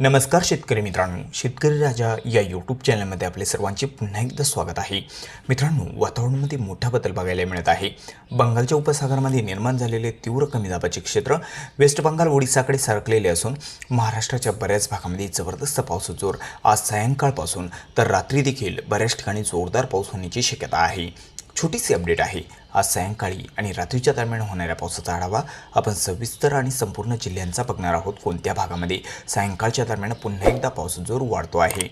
नमस्कार शेतकरी मित्रांनो शेतकरी राजा या यूट्यूब चॅनलमध्ये आपले सर्वांचे पुन्हा एकदा स्वागत आहे. मित्रांनो वातावरणामध्ये मोठा बदल बघायला मिळत आहे. बंगालच्या उपसागरामध्ये निर्माण झालेले तीव्र कमी दाबाचे क्षेत्र वेस्ट बंगाल ओडिसाकडे सरकलेले असून महाराष्ट्राच्या बऱ्याच भागामध्ये जबरदस्त पावसाचा जोर आज सायंकाळपासून तर रात्री देखील बऱ्याच ठिकाणी जोरदार पाऊस होण्याची शक्यता आहे. छोटीशी अपडेट आहे. आज सायंकाळी आणि रात्रीच्या दरम्यान होणाऱ्या पावसाचा आढावा आपण सविस्तर आणि संपूर्ण जिल्ह्यांचा बघणार आहोत कोणत्या भागामध्ये. सायंकाळच्या दरम्यान पुन्हा एकदा पाऊस जोर वाढतो आहे.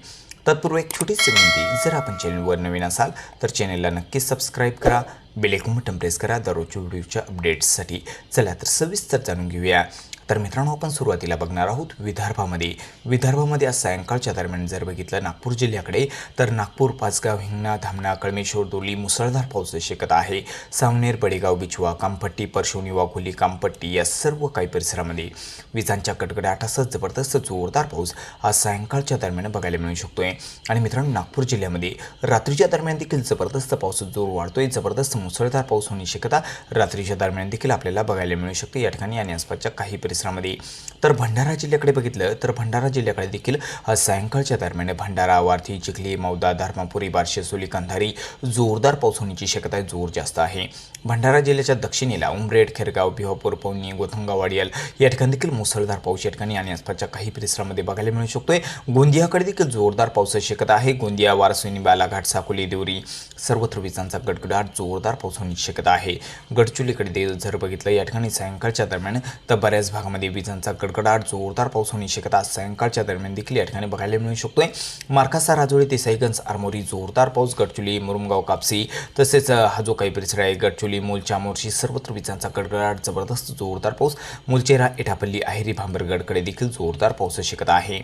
तत्पूर्वी एक छोटीशी विनंती जर आपण चॅनलवर नवीन असाल तर चॅनलला नक्कीच सबस्क्राईब करा बेलेकून बटन प्रेस करा दररोजच्या व्हिडिओच्या अपडेट्ससाठी. चला तर सविस्तर जाणून घेऊया. तर मित्रांनो आपण सुरुवातीला बघणार आहोत विदर्भामध्ये. विदर्भामध्ये आज सायंकाळच्या दरम्यान जर बघितलं नागपूर जिल्ह्याकडे तर नागपूर पाचगाव हिंगणा धामणा कळमेश्वर दोली मुसळधार पावसाची शक्यता आहे. सावनेर बडेगाव बिचवा कामपट्टी परशुनी वाघोली कामपट्टी या सर्व काही परिसरामध्ये विजांच्या कडकडाटासह जबरदस्त जोरदार पाऊस आज सायंकाळच्या दरम्यान बघायला मिळू शकतोय. आणि मित्रांनो नागपूर जिल्ह्यामध्ये रात्रीच्या दरम्यान देखील जबरदस्त पाऊस जोर वाढतोय. जबरदस्त मुसळधार पाऊस होण्याची शक्यता रात्रीच्या दरम्यान देखील आपल्याला बघायला मिळू शकते. या ठिकाणी आणि आसपासच्या काही परिसरामध्ये. तर भंडारा जिल्ह्याकडे बघितलं तर भंडारा जिल्ह्याकडे देखील सायंकाळच्या दरम्यान भंडारा वारथी चिखली मौदा धर्मापुरी बार्शेसोली कंधारी जोरदार पाऊस होण्याची शक्यता जोर जास्त आहे. भंडारा जिल्ह्याच्या दक्षिणेला उमरेड खेरगाव भिवापूर पवनी गोथंगा वाडियाल या ठिकाणी देखील मुसळधार पाऊस या ठिकाणी आणि आसपासच्या काही परिसरामध्ये बघायला मिळू शकतोय. गोंदियाकडे देखील जोरदार पावसाची शक्यता आहे. गोंदिया वारसोनी बालाघाट साकोली देवरी सर्वत्र विजांचा गडगडाट जोरदार पाऊस होण्याची शक्यता आहे. गडचुलीकडे जर बघितलं या ठिकाणी सायंकाळच्या दरम्यान तर बऱ्याच भागामध्ये विजांचा गडगडाट जोरदार पाऊस होण्याची शक्यता आज सायंकाळच्या दरम्यान देखील या ठिकाणी बघायला मिळू शकतोय. मार्कासा राजोळी देसाईगंज आरमोरी जोरदार पाऊस गडचुली मुरुमगाव कापसी तसेच हा जो काही परिसर आहे गडचुली मूलच्या मोर्शी सर्वत्र विजांचा गडगडाट जबरदस्त जोरदार पाऊस. मुलचेरा एटापल्ली आहेरी भांबरगडकडे देखील जोरदार पावसाची शक्यता आहे.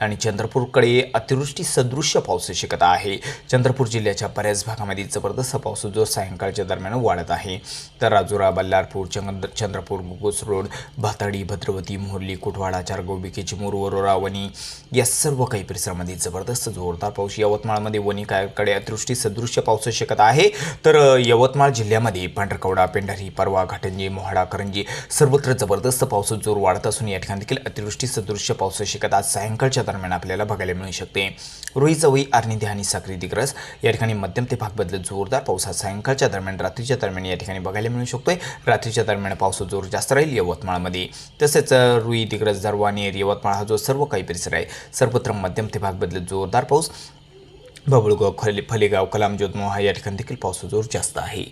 आणि चंद्रपूरकडे अतिवृष्टी सदृश्य पावसाची शक्यता आहे. चंद्रपूर जिल्ह्याच्या बऱ्याच भागामध्ये जबरदस्त पाऊस जो सायंकाळच्या दरम्यान वाढत आहे. तर राजुरा बल्लारपूर चंद्र चंद्रपूर गुगोस रोड भाताडी भद्रवती मोहर्ली कुटवाडा चारगोबिके चिमूर वरोरा वणी या सर्व काही परिसरामध्ये जबरदस्त जोरदार पाऊस यवतमाळमध्ये वणी कायकडे अतिवृष्टी सदृश्य पावसाची शक्यता आहे. तर यवतमाळ जिल्ह्यामध्ये पांढरकवडा पेंढारी परवा घाटंजी मोहाडा करंजी सर्वत्र जबरदस्त पाऊस जोर वाढत असून या ठिकाणी देखील अतिवृष्टी सदृश्य पावसाची शक्यता आज सायंकाळच्या दरम्यान आपल्याला बघायला मिळू शकते. रोही चवई आर्निधी आणि साक्री दिग्रस या ठिकाणी मध्यम ते भाग बदलत जोरदार पाऊस हा सायंकाळच्या दरम्यान रात्रीच्या दरम्यान या ठिकाणी बघायला मिळू शकतोय. रात्रीच्या दरम्यान पाऊस जोर जास्त राहील यवतमाळमध्ये. तसेच रुई दिग्रस झरवानेर यवतमाळ हा जो सर्व काही परिसर आहे सर्वत्र मध्यम ते भाग बदलत जोरदार पाऊस. बबुळगाव खले फलेगाव कलाम जोतमोहा या ठिकाणी देखील पावसाचा जोर जास्त आहे.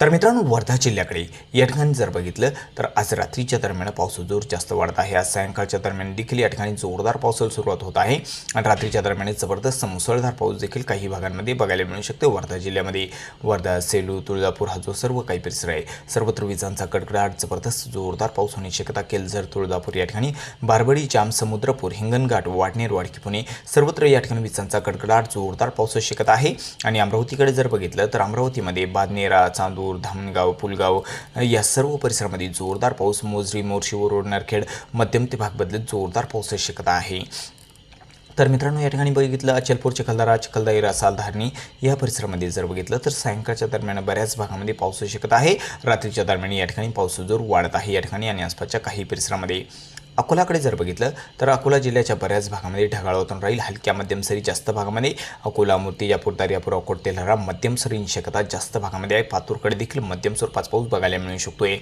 तर मित्रांनो वर्धा जिल्ह्याकडे या ठिकाणी जर बघितलं तर आज रात्रीच्या दरम्यान पावसाचा जोर जास्त वाढत आहे. आज सायंकाळच्या दरम्यान देखील या ठिकाणी जोरदार पावसाला सुरुवात होत आहे. आणि रात्रीच्या दरम्यान जबरदस्त मुसळधार पाऊस देखील काही भागांमध्ये बघायला मिळू शकते. वर्धा जिल्ह्यामध्ये वर्धा सेलू तुळजापूर हा जो सर्व काही परिसर आहे सर्वत्र विजांचा कडकडाट जबरदस्त जोरदार पाऊस होण्याची शक्यता केलझर तुळजापूर या ठिकाणी बारबडी जाम समुद्रपूर हिंगणघाट वाडनेर वाडकी पुणे सर्वत्र या ठिकाणी विजांचा कडकडाट जोरदार पावसाची शक्यता आहे. आणि अमरावतीकडे जर बघितलं तर अमरावतीमध्ये बादनेरा चांदूर धामणगाव पुलगाव या सर्व परिसरामध्ये जोरदार पाऊस मोजरी मोर्शी रोड नरखेड मध्यम ते भाग बदलत जोरदार पावसाची शक्यता आहे. तर मित्रांनो या ठिकाणी बघितलं अचलपूर चिखलदारा चिखलदाई रसाल धारणी या परिसरामध्ये जर बघितलं तर सायंकाळच्या दरम्यान बऱ्याच भागामध्ये पाऊस शकत आहे. रात्रीच्या दरम्यान या ठिकाणी पाऊस जोर वाढत आहे या ठिकाणी आणि आसपासच्या काही परिसरामध्ये. अकोलाकडे जर बघितलं तर अकोला जिल्ह्याच्या बऱ्याच भागामध्ये ढगाळ होतून राहील. हलक्या मध्यम सरी जास्त भागामध्ये अकोला मूर्तिजापूर दर्यापूर अकोट तेलहरा मध्यम सरींची शक्यता जास्त भागामध्ये आहे. पातूरकडे देखील मध्यम स्वरूपात पाऊस बघायला मिळू शकतोय.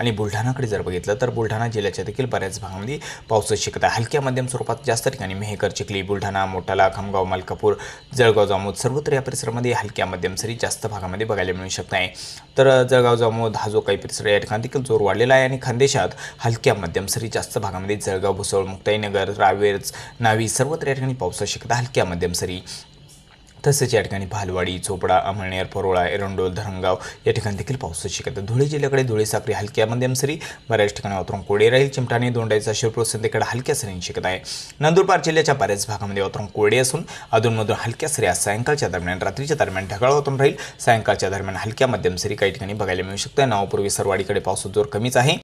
आणि बुलढाणाकडे जर बघितलं तर बुलढाणा जिल्ह्याच्या देखील बऱ्याच भागामध्ये पावसाची शक्यता आहे. हलक्या मध्यम स्वरूपात जास्त ठिकाणी मेहकर चिखली बुलढाणा मोठाला खामगाव मलकापूर जळगाव जामोद सर्वत्र या परिसरामध्ये हलक्या मध्यम सरी जास्त भागामध्ये बघायला मिळू शकत आहे तर जळगाव जामोद हा जो काही परिसर आहे या ठिकाणी देखील जोर वाढलेला आहे आणि खानदेशात हलक्या मध्यम सरी जास्त भागामध्ये जळगाव भुसवळ मुक्ताईनगर रावेरच नावी सर्वत्र या ठिकाणी पावसाची शक्यता हलक्या मध्यम सरी तसेच या ठिकाणी भालवाडी चोपडा अमळनेर परोळा एरंडोल धरणगाव या ठिकाणी देखील पावसाची शक्यता धुळे जिल्ह्याकडे धुळे साखरी हलक्या मध्यम सरी बऱ्याच ठिकाणी वातावरण कोरडे राहील. चिमटाणे दोंडाईचा शिरपूर संध्याकडे हलक्या सरींची शक्यता आहे. नंदुरबार जिल्ह्याच्या बऱ्याच भागामध्ये वातावरण कोरडे असून अधूनमधून हलक्या सरी आज सायंकाळच्या दरम्यान रात्रीच्या दरम्यान ढगाळ वातावरण राहील. सायंकाळच्या दरम्यान हलक्या मध्यम सरी काही ठिकाणी बघायला मिळू शकतं. नावापूर्वी सरवाडीकडे पावसाचा जोर कमीच आहे.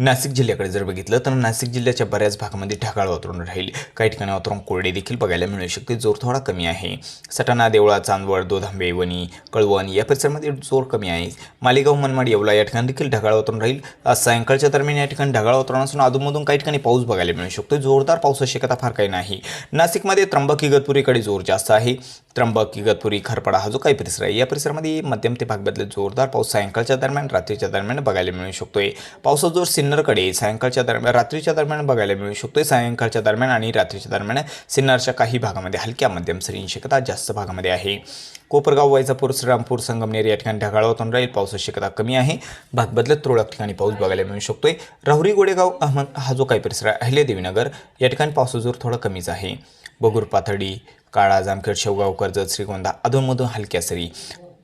नाशिक जिल्ह्याकडे जर बघितलं तर नाशिक जिल्ह्याच्या बऱ्याच भागामध्ये ढगाळ वातावरण राहील. काही ठिकाणी वातावरण कोरडे देखील बघायला मिळू शकते. जोर थोडा कमी आहे. सटाणा देवळा चांदवड दोधांबे वणी कळवण या परिसरामध्ये जोर कमी आहे. मालेगाव मनमाड येवला या ठिकाणी देखील ढगाळ वातावरण राहील. आज सायंकाळच्या दरम्यान या ठिकाणी ढगाळ वातावरण असून अधूनमधून काही ठिकाणी पाऊस बघायला मिळू शकतो. जोरदार पावसाची शक्यता फार काही नाही. नाशिकमध्ये त्र्यंबक इगतपुरीकडे जोर जास्त आहे. त्र्यंबक इगतपुरी खरपाडा हा जो काही परिसर आहे या परिसरामध्ये मध्यम ते भागबदल जोरदार पाऊस सायंकाळच्या दरम्यान रात्रीच्या दरम्यान बघायला मिळू शकतोय. पावसाचा जोर सिन्नरकडे सायंकाळच्या दरम्यान रात्रीच्या दरम्यान बघायला मिळू शकतोय. सायंकाळच्या दरम्यान आणि रात्रीच्या दरम्यान सिन्नरच्या काही भागामध्ये हलक्या मध्यम सरींची शक्यता जास्त भागामध्ये आहे. कोपरगाव वैजापूर श्रीरामपूर संगमनेर या ठिकाणी ढगाळ वातावरण राहील. पावसाची शक्यता कमी आहे. भाग बदलत तुरळक ठिकाणी पाऊस बघायला मिळू शकतोय. राहुरी गोडेगाव अहमद हा जो काही परिसर आहे अहिल्यादेवीनगर या ठिकाणी पावसाचा जोर थोडा कमीच आहे. बगूर पाथर्डी काळा जामखेड शेवगाव कर्जत श्रीगोंदा अधूनमधून हलक्या सरी.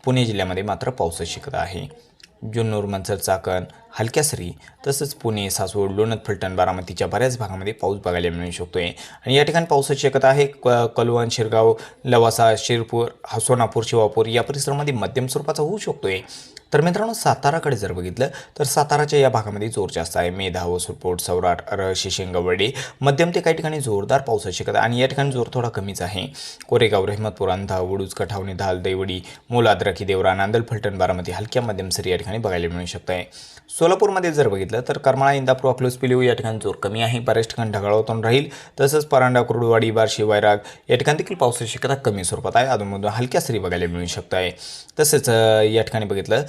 पुणे जिल्ह्यामध्ये मात्र पावसाची शक्यता आहे. जुन्नूर मनसर चाकण हलक्या सरी तसंच पुणे सासवड लोणत फलटण बारामतीच्या बऱ्याच भागामध्ये पाऊस बघायला मिळू शकतो आहे आणि या ठिकाणी पावसाची शक्यता आहे. क कलवण शिरगाव लवासा शिरपूर हा सोनापूर शिवापूर या परिसरामध्ये मध्यम स्वरूपाचा होऊ शकतो आहे तर मित्रांनो साताराकडे जर बघितलं तर साताराच्या या भागामध्ये जोर जास्त आहे. मेधा सुरपोट सौराट रहशी शेंगवडे मध्यम ते काही ठिकाणी जोरदार पावसाची शक्यता आणि या ठिकाणी जोर थोडा कमीच आहे. कोरेगाव रहमतपूर अंधा उडूज कठावणी धाल देवडी मोलाद्रकी देवरा नांदल फलटण बारामती हलक्या मध्यम सरी या ठिकाणी बघायला मिळू शकत आहे. सोलापूरमध्ये जर बघितलं तर करमाळा इंदापूर अकलूज पिलिव या ठिकाणी जोर कमी आहे. बऱ्याच ठिकाणी ढगाळवतून राहील. तसंच परांडा कुर्डुवाडी बार्शी वैराग या ठिकाणी देखील पावसाची शक्यता कमी स्वरूपात आहे. अधूनमधून हलक्या सरी बघायला मिळू शकत आहे. तसेच या ठिकाणी बघितलं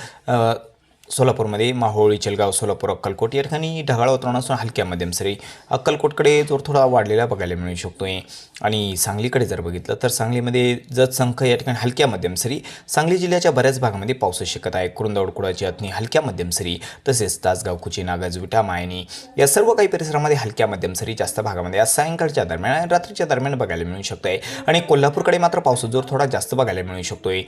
सोलापूरमध्ये माहोळ इचलगाव सोलापूर अक्कलकोट या ठिकाणी ढगाळ वातावरण असून हलक्या मध्यम सरी अक्कलकोटकडे जोर थोडा वाढलेला बघायला मिळू शकतोय आणि सांगलीकडे जर बघितलं तर सांगलीमध्ये जत संख या ठिकाणी हलक्या मध्यम सरी सांगली जिल्ह्याच्या बऱ्याच भागामध्ये पावसाची शक्यता आहे कुरुंदवड कुडाची अथनी हलक्या मध्यम सरी तसेच तासगाव कुची नागाजविटा मायनी या सर्व काही परिसरामध्ये हलक्या मध्यम सरी जास्त भागामध्ये आज सायंकाळच्या दरम्यान आणि रात्रीच्या दरम्यान बघायला मिळू शकतोय आणि कोल्हापूरकडे मात्र पावसाचा जोर थोडा जास्त बघायला मिळू शकतोय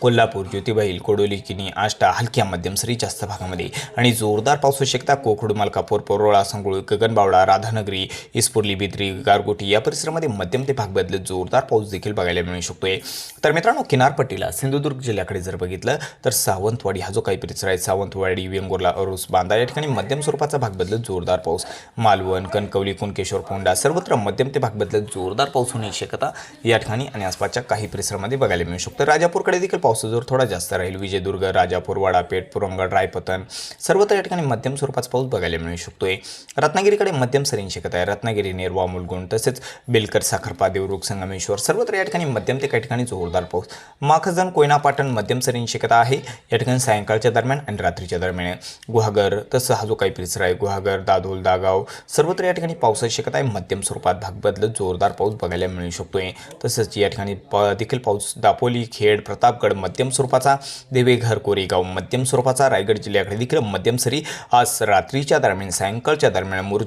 कोल्हापूर ज्योतिबाईल कोडोली किनी आष्टा हलक्या मध्यम सरी जास्त भागामध्ये आणि जोरदार पाऊस होऊ शकता कोकड मलकापूर परोळा संगुळ गगनबावडा राधानगरी इस्पुर्ली बिद्री गारगोटी या परिसरामध्ये मध्यम ते भाग बदलत जोरदार पाऊस देखील बघायला मिळू शकतोय. तर मित्रांनो किनारपट्टीला सिंधुदुर्ग जिल्ह्याकडे जर बघितलं तर सावंतवाडी हा जो काही परिसर आहे सावंतवाडी वेंगुर्ला अरुस बांदा या ठिकाणी मध्यम स्वरूपाचा भाग बदलत जोरदार पाऊस. मालवण कणकवली कुणकेश्वर फोंडा सर्वत्र मध्यम ते भाग बदलत जोरदार पाऊस होण्याची शक्यता या ठिकाणी आणि आसपासच्या काही परिसरामध्ये बघायला मिळू शकतं. राजापूरकडे देखील पावसाचा जोर थोडा जास्त राहील. विजयदुर्ग राजापूर वाडापेठ पुरंगड रायपतन सर्वत्र या ठिकाणी मध्यम स्वरूपाचा पाऊस बघायला मिळू शकतोय. रत्नागिरीकडे मध्यम सरींची शक्यता आहे. रत्नागिरी नेरवा मुलगुण तसेच बेलकर साखरपा देवरुख संगमेश्वर सर्वत्र या ठिकाणी मध्यम ते काही ठिकाणी जोरदार पाऊस. माखजन कोयना पाटण मध्यम सरींची शक्यता आहे. या ठिकाणी सायंकाळच्या दरम्यान आणि रात्रीच्या दरम्यान. गुहागर तसं हा जो काही परिसर आहे गुहागर दादोल दागाव सर्वत्र या ठिकाणी पावसाची शक्यता आहे. मध्यम स्वरूपात भाग बदलत जोरदार पाऊस बघायला मिळू शकतोय. तसंच या ठिकाणी प देखील पाऊस दापोली खेड प्रतापगड मध्यम स्वरूपाचा देवेघर कोरेगाव मध्यम स्वरूपाचा रायगड जिल्ह्याकडे देखील मध्यम सरी आज रात्रीच्या दरम्यान सायंकाळच्या दरम्यान मुर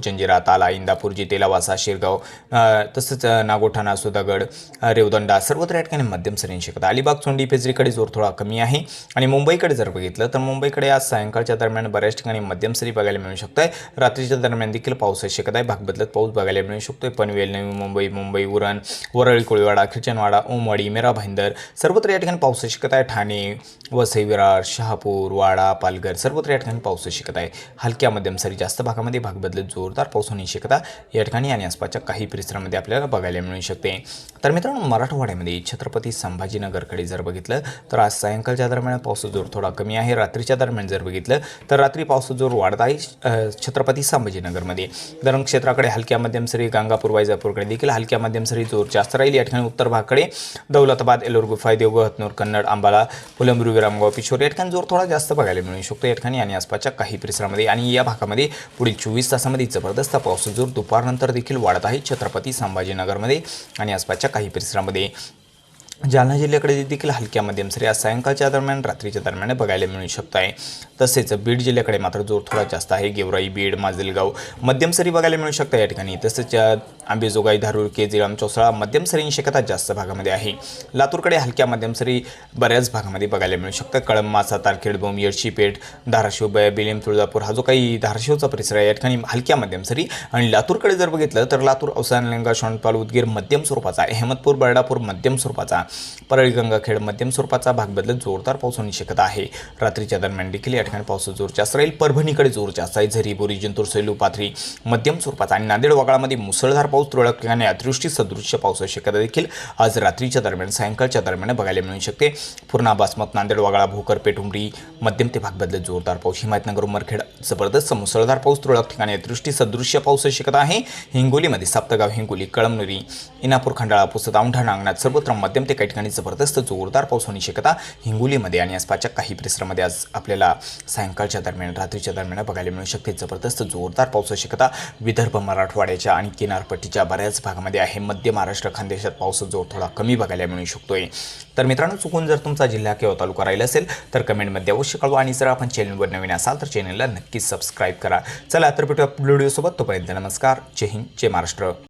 ताला इंदापूर जितेलावासा शिरगाव तसंच नागोठाणा सुधागड रेवदंडा सर्वत्र या ठिकाणी मध्यम सरींची शक्यता. अलिबाग चोंडी पेजरीकडे जोर थोडा कमी आहे आणि मुंबईकडे जर बघितलं तर मुंबईकडे आज सायंकाळच्या दरम्यान बऱ्याच ठिकाणी मध्यम सरी बघायला मिळू शकत आहे रात्रीच्या दरम्यान देखील पावसाची शक्यता आहे. भाग बदलत पाऊस बघायला मिळू शकतोय. पनवेल नवी मुंबई मुंबई उरण वरळी कोळीवाडा खिचनवाडा ओमवाडी मेरा भाईंदर सर्वत्र या ठिकाणी पावसाची शिकत आहे ठाणे वसई विरार शहापूर वाडा पालघर सर्वत्र या ठिकाणी पाऊस शिकत आहे. हलक्या मध्यम सरी जास्त भागामध्ये भाग बदलत जोरदार पाऊस होण्याची शक्यता या ठिकाणी आणि आसपासच्या काही परिसरामध्ये आपल्याला बघायला मिळू शकते. तर मित्रांनो मराठवाड्यामध्ये छत्रपती संभाजीनगरकडे जर बघितलं तर आज सायंकाळच्या दरम्यान पावसाचा जोर थोडा कमी आहे. रात्रीच्या दरम्यान जर बघितलं तर रात्री पावसाचा जोर वाढत आहे छत्रपती संभाजीनगरमध्ये. धरण क्षेत्राकडे हलक्या मध्यम सरी गंगापूर वायजापूरकडे देखील हलक्या मध्यम सरी जोर जास्त राहील. या ठिकाणी उत्तर भागाकडे दौलताबाद एलोर गुफाय देवगड हतनूर कन्नड आंबाला फुलंब्रू विरामगाव पिशोर या ठिकाणी जोर थोडा जास्त बघायला मिळू शकतो. या ठिकाणी आणि आसपासच्या काही परिसरामध्ये आणि या भागामध्ये पुढील चोवीस तासामध्ये जबरदस्त पावसाचा जोर दुपारनंतर देखील वाढत आहे. छत्रपती संभाजीनगरमध्ये आणि आसपासच्या काही परिसरामध्ये जालना जिल्ह्याकडे देखील हलक्या मध्यम सरी आज सायंकाळच्या दरम्यान रात्रीच्या दरम्यान बघायला मिळू शकत आहे तसेच बीड जिल्ह्याकडे मात्र जोर थोडा जास्त आहे. गेवराई बीड माजलगाव मध्यम सरी बघायला मिळू शकतं या ठिकाणी. तसेच आंबेजोगाई धारूर केजिराम चौसाळा मध्यम सरींची शक्यता जास्त भागामध्ये आहे. लातूरकडे हलक्या मध्यम सरी बऱ्याच भागामध्ये बघायला मिळू शकतं कळंब मासा तारखेड बोम येडशीपेठ धाराशिव बय बेलेम तुळजापूर हा जो काही धाराशिवचा परिसर आहे या ठिकाणी हलक्या मध्यम सरी. आणि लातूरकडे जर बघितलं तर लातूर औसा निलंगा शोणपाल उदगीर मध्यम स्वरूपाचा अहमदपूर बर्डापूर मध्यम स्वरूपाचा परळी गंगाखेड मध्यम स्वरूपाचा भाग बदलत जोरदार पाऊस होण्याची शक्यता आहे. रात्रीच्या दरम्यान देखील या ठिकाणी पाऊस जोर जास्त राहील. परभणीकडे जोर जास्त आहे. झरी बोरी जिंतूर सेलू पाथरी मध्यम स्वरूपाचा आणि नांदेड वगळामध्ये मुसळधार पाऊस तुरळक ठिकाणी अतिवृष्टी सदृश्य पावसाची शक्यता देखील आज रात्रीच्या दरम्यान सायंकाळच्या दरम्यान बघायला मिळू शकते. पूर्णा बासमत नांदेड वगळा भोकर पेठुंबरी मध्यम ते भाग बदलत जोरदार पाऊस. हिमायतनगर उमरखेड जबरदस्त मुसळधार पाऊस तुरळक ठिकाणी अतिवृष्टी सदृश्य पावसाची शक्यता आहे. हिंगोलीमध्ये साप्तगाव हिंगोली कळमनुरी इनापूर खंडाळा पुसद औंढा नांगणात सर्वत्र मध्यम ते काही ठिकाणी जबरदस्त जोरदार पाऊस होण्याची शक्यता हिंगोलीमध्ये आणि आसपासच्या काही परिसरामध्ये आज आपल्याला सायंकाळच्या दरम्यान रात्रीच्या दरम्यान बघायला मिळू शकते. जबरदस्त जोरदार पावसाची शक्यता विदर्भ मराठवाड्याच्या आणि किनारपट्टीच्या बऱ्याच भागामध्ये आहे. मध्य महाराष्ट्र खानदेशात पाऊस जोर थोडा कमी बघायला मिळू शकतोय. तर मित्रांनो चुकून जर तुमचा जिल्हा किंवा तालुका राहिला असेल तर कमेंटमध्ये अवश्य कळवा आणि जर आपण चॅनलवर नवीन असाल तर चॅनलला नक्कीच सबस्क्राईब करा. चला तर भेटूया व्हिडिओसोबत. तोपर्यंत नमस्कार. जय हिंद जय महाराष्ट्र.